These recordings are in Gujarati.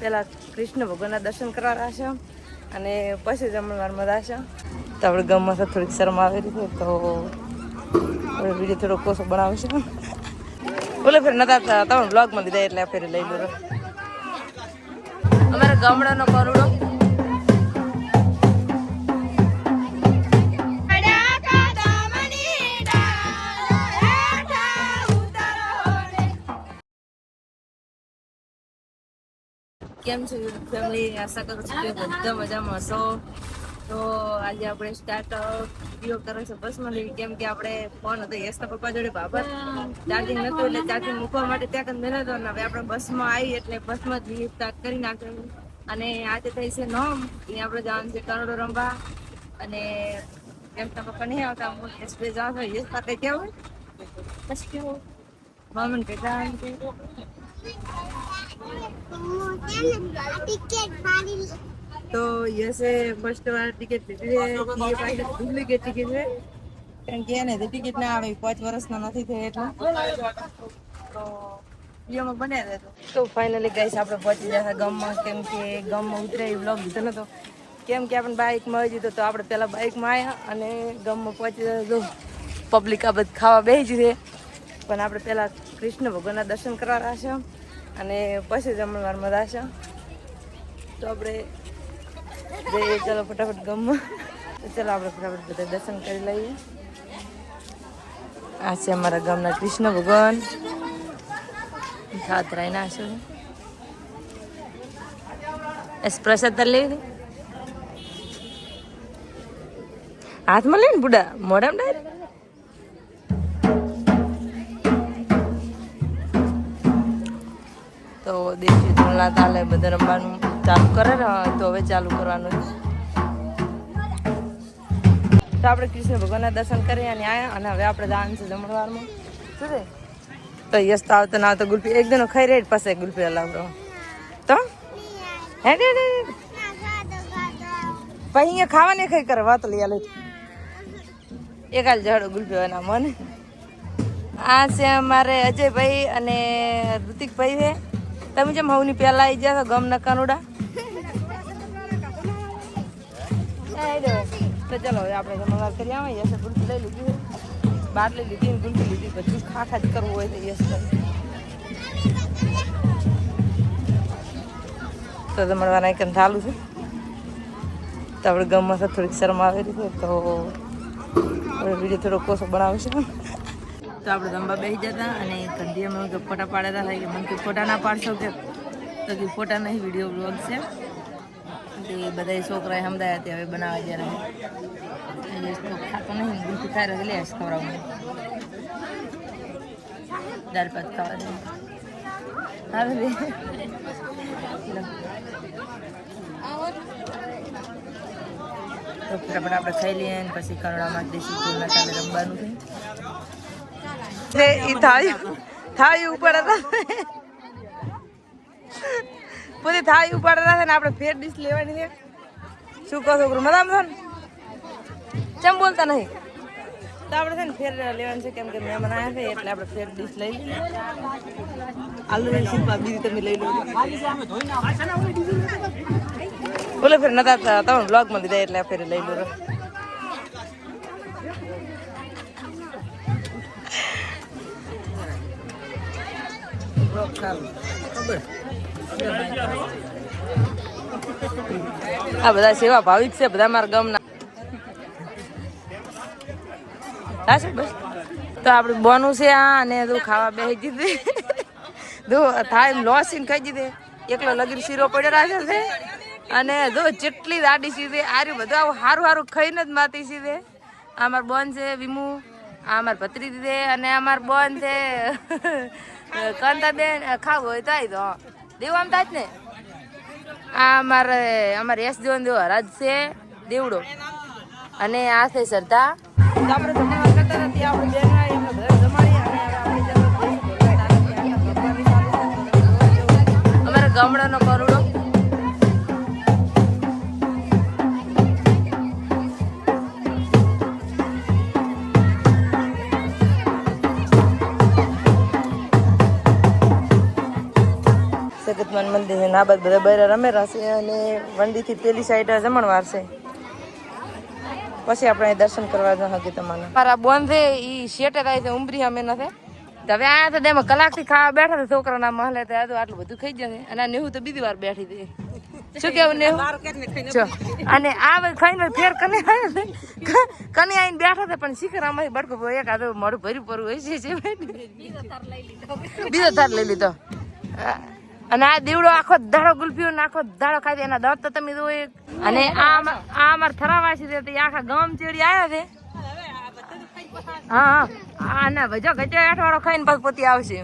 પહેલાં કૃષ્ણ ભગવાનના દર્શન કરવા છે અને પછી જમણવારમાં રાશે તો આપણે ગામમાં થોડીક શરમ આવેલી છે, તો આપણે વીડિયો થોડો કોસો બનાવશે બોલે ફેર, નતા તમે બ્લોગમાં દીધા એટલે ફેરે લઈ લો. અમારા ગામડાનો કરોડો. કેમ છો ફેમિલી આશા કરું છું કે બધા મજામાં હશો. તો આજે આપણે સ્ટાર્ટ વીડિયો કરે છે બસમાં લઈ કેમ કે આપણે ફોન હતો યશના પપ્પા જોડે બાબત ચાર્જિંગ નતું એટલે ચાર્જિંગ મૂકવા માટે ત્યાં કંઈ મેળવ્યો ને હવે આપણે બસમાં આવી એટલે બસમાં જ સ્ટાર્ટ કરી નાખ્યું અને આજે થઈ છે નોમ. એ આપણે જવાનું છે કરોડો રમવા અને યશના પપ્પા નહીં આવતા. હું યશ બે જવા છો. યશ પાસે કેવું? પછી કેવું? મમ્મી ભેગા. તો યસે ફર્સ્ટ વાર ટિકિટ લીધી છે. એ પાસે ડુપ્લિકેટ ટિકિટ છે. કારણ કે એને ટિકિટ ના આવે પાંચ વર્ષના નથી થઈ એટલે. તો વિડીયોમાં બને રહેતો તો ફાઇનલી ગાઈસ આપણે પહોંચી જશે ગામમાં. કેમ કે ગામમાં ઉતરે એ બ્લોગ લીધો નતો. કેમ કે આપણે બાઇકમાં આવી જતો તો આપણે પહેલાં બાઇકમાં આવ્યા અને ગામમાં પહોંચી ગયા જો. પબ્લિક આ બધું ખાવા બેસી છે પણ આપણે પહેલાં કૃષ્ણ ભગવાનના દર્શન કરવા રાશે અને પછી જમણવારમાં રાશે તો આપણે જઈએ, ચાલો ફટાફટ ગમમાં તો ચાલો આપણે ફટાફટ બધા દર્શન કરી લઈએ. આ છે અમારા ગામના કૃષ્ણ ભગવાન. ખાતરાય ના છે. એસ પ્રસાદ લઈ હાથમાં લઈને બુડા, મોઢામાં ડાયરેક્ટ. દેશી ધોળા તાલે બધા રમવાનું ચાલુ કરે ને તો હવે ચાલુ કરવાનું તો આપણે કૃષ્ણ ભગવાનના દર્શન કરી અને આયા, અને હવે આપણે જવાનું છે જમણવારમાં. શું છે? તો યસ તો આવતો ના આવતો ગુલ્ફી. એક દિનો ખાઈ રેડ પાસે ગુલ્ફી હલાવડો તો? હે ડે પછી અહીંયા ખાવાની ખાઈ કરે, વાત લઈ આલે. એક હાલ ઝાડો ગુલ્ફી એના મને. આ છે અમારે અજયભાઈ અને ઋતિકભાઈ છે. તમે જેમ હવની પહેલા આવી ગયા ગમ ના કાનુડા? તો ચલો આપણે જમણવાર કરી આવે યસ ગુલ્ફી લઈ લીધી લઈ લીધી ને ગુલ્ફી લીધી, બધું ખા જ કરવું હોય તો યસ તો જમણવાર એકન ચાલુ છે. તો આપણે ગમમાં થોડીક શરમ આવેલી છે, તો વીડિયો થોડો કોસો બનાવશે. તો આપણે જમવા બેસી જતા અને કંઢિયામાં કે ફોટા પાડેલા થાય કે મને કે ફોટા ના પાડશો કે તો કે ફોટા નહીં વીડિયો બ્લોગ છે તે બધા છોકરાએ સમજાયા તે હવે બનાવવા જ્યારે એટલે ખાતો નહીં ગુલકી ખાઈ રહ્યો લે ખવડાવું. દાળ ભાત ખાવા દે આવે બે. ફટાફટ આપણે ખાઈ લઈએ પછી કરોડામાં દેશી ફૂલના ચાલે રમવાનું છે. એ થાળી થાળી ઉપાડતા બધી થાળી ઉપાડતા છે ને આપણે ફેર ડીશ લેવાની છે. શું કહો છોકરું મજામાં છો ને? કેમ બોલતા નહીં? તો આપણે છે ને ફેર લેવાનું છે, કેમ કે મહેમાન આવ્યા છે, એટલે આપણે ફેર ડીશ લઈ લઈએ. આલુ ની સિંપા બીજી તમે લઈ લો. બોલે ફેર, નતા તમે બ્લોગમાં દીધા એટલે ફેર લઈ લો. આ બધા સેવા ભાવિક છે, બધા મારા ગામના. બસ. તો આપણે બોનું છે આ અને તું ખાવા બેસી દીધી. દો થાય લોસીને ખાઈ દીધી. એકલો લગીન શીરો પડ્યો રાખે છે. અને જો જેટલી દાડી સીધે, આર્યું બધું આવું સારું સારું ખાઈને જ માતી સીધે. અમાર બોન છે, વિમુ. આ અમાર ભત્રી દીધે અને અમાર બોન છે. કાંતાબેન ખાવું હોય તો આવી દો. દેવું આમ થાય ને આ અમારે અમારે યશ દેવન દેવો હરાજ છે, દેવડો. અને આ છે શ્રદ્ધા. આપણે જમણવાર કરતા નથી આપણે બેન મંદિર છે ને આ બાજુ બધા બૈરા રમેરા છે અને વંડીથી પેલી સાઈડ જમણવાર છે. પછી આપણે દર્શન કરવા જ કે તમારે. મારા બોન છે એ શેટે થાય છે ઉમરી અમે નથી હવે આયા તો એમાં કલાકથી ખાવા બેઠા હતા છોકરાના મહલે તો આ આટલું બધું ખાઈ જશે અને આ નેહુ તો બીજી વાર બેઠી હતી શું કેવું જો, અને આ ખાઈને ફેર કને કને આવીને બેઠા હતા પણ શીખર અમારી બડકો એક આદો મોડું ભર્યું પડવું હોય છે છે બીજો તાર લઈ લીધો. અને આ દીવડો આખો દાડો ગુલ્ફીઓ ને આખો દાડો ખાઈ એના દર્દ તો તમે જોઈ. અને આ આ અમાર થરાવાસી છે તો આખા ગામ ચેડી આવ્યા છે. હા હા. આ ના ભજો ગજો અઠવાડો ખાઈને પછી પોતી આવશે.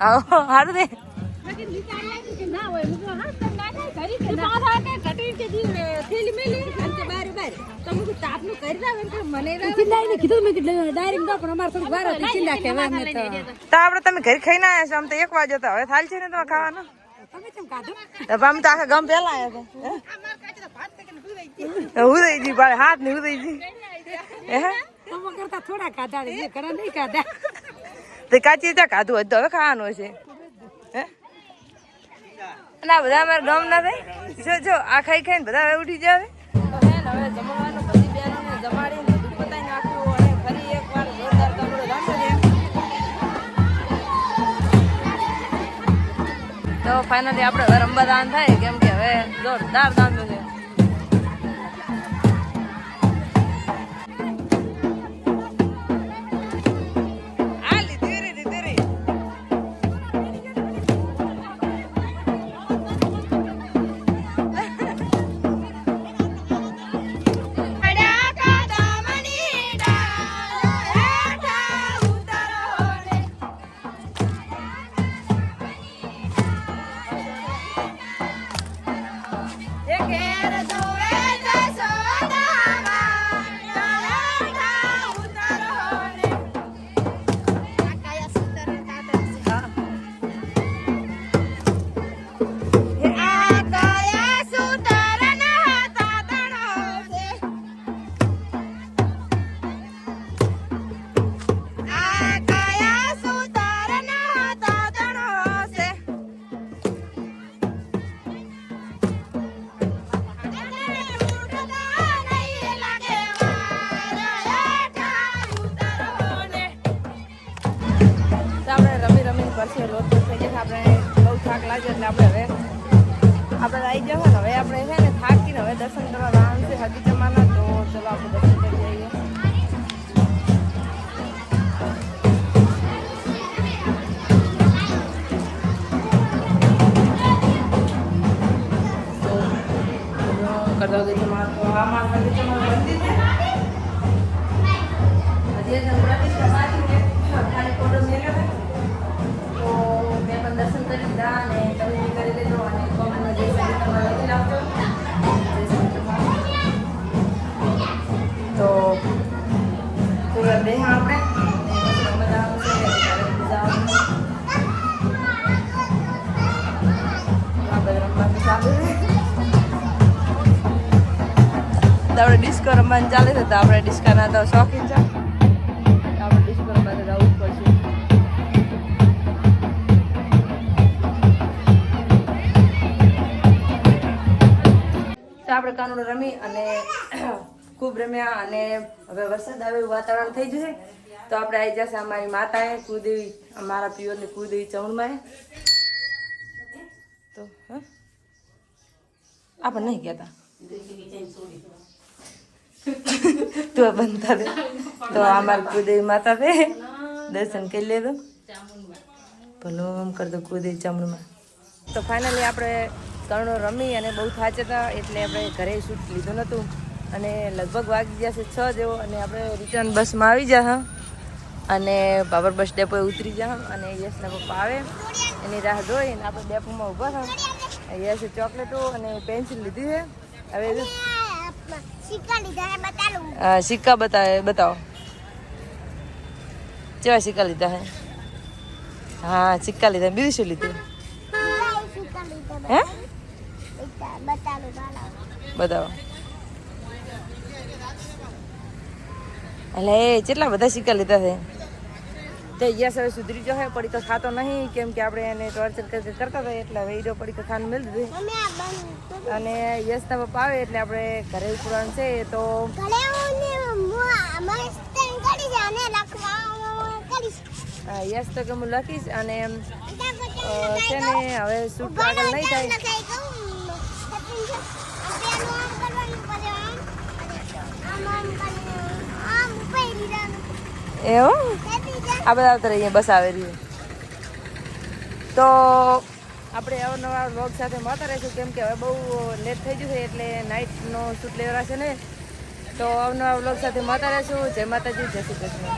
આવો હારું દે તો આપણે તમે ઘરે ખાઈને આવ્યા છો? આમ તો એક વાગે હતા હવે થાલ છે ને તમે ખાવાનું તો આમ તો આખા ગામ પહેલા આવ્યા હતા. ભાઈ હાથ ને હું થોડા છે નહીં ખાધા. તે કાચી ત્યાં ખાધું હોય તો હવે ખાવાનું હશે. હે? અને બધા અમારા ગામ ના થાય જો જો આ ખાઈ ખાઈને બધા હવે ઉઠી જાવે હવે જમવાનું ફાઇનલી આપણે રમવા દાન થાય કેમ કે હવે જોરદાર દાન છે. તો રમી રમીને પછી લોટ થઈ જશે આપણે બહુ થાક લાગ્યો એટલે આપણે હવે આપણે આવી જશે ને હવે આપણે છે ને થાકીને હવે દર્શન કરવા જવાનું છે હજી જમાના તો ચલો આપણે દર્શન કરી જઈએ કરતા ગઈ તમારે તો આ માર હજી તો આપણે ડિસ્કો રમવાનું ચાલે છે તો આપણે ડિસ્કાના તો શોખીન છે. આપણે ડિસ્કો રમવા તો જવું પડશે. તો આપણે કાનુડો રમી અને ખૂબ રમ્યા અને હવે વરસાદ આવે એવું વાતાવરણ થઈ જશે તો આપણે આવી જશે અમારી માતાએ કુદેવી અમારા પિયોરની કુદેવી ચૌણમાં તો, હા? આપણે નહીં કહેતા. તો બનતા દે. તો અમારી કુદે માતા દે દર્શન કરી લેજો ભલો આમ કર દો કુદે ચામડમાં. તો ફાઇનલી આપણે કર્ણો રમી અને બહુ થાચ હતા એટલે આપણે ઘરે શૂટ લીધું નહોતું અને લગભગ વાગી ગયા છે છ જેવો અને આપણે રિટર્ન બસમાં આવી જા અને બાબર બસ ડેપોએ ઉતરી જા અને યશના પપ્પા આવે. એની રાહ જોઈ અને આપણે ડેપોમાં ઊભા હતા યશે ચોકલેટો અને પેન્સિલ લીધી છે. હવે હા, સિક્કા બતાવે બતાવો. કેવા સિક્કા લીધા હે? હા સિક્કા લીધા બીજું શું લીધું? હે? બતાવો. એટલે એ કેટલા બધા સિક્કા લીધા છે? તે યસ હવે સુધરી જોયો પડી તો ખાતો નહીં કેમ કે આપણે એને ટોર્ચર કરતા હતા એટલે હવે ઈડો પડી તો ખાવાનું મેળ દીધી અને યસના પપ્પા આવે એટલે આપણે ઘરે ઉપરાણ છે તો હું યસ તો કે હું લખીશ અને છે ને હવે શૂટ આગળ નહીં થાય. ગયું એવું? આ બધા આવતા અહીંયા બસ આવે રહી તો આપણે અવનવા વ્લોગ સાથે મળતા રહીશું. કેમ કે હવે બહુ લેટ થઈ ગયું છે એટલે નાઇટનો શૂટ છે ને તો અવનવા વ્લોગ સાથે મળતા રહીશું. જય માતાજી, જય શ્રી કૃષ્ણ.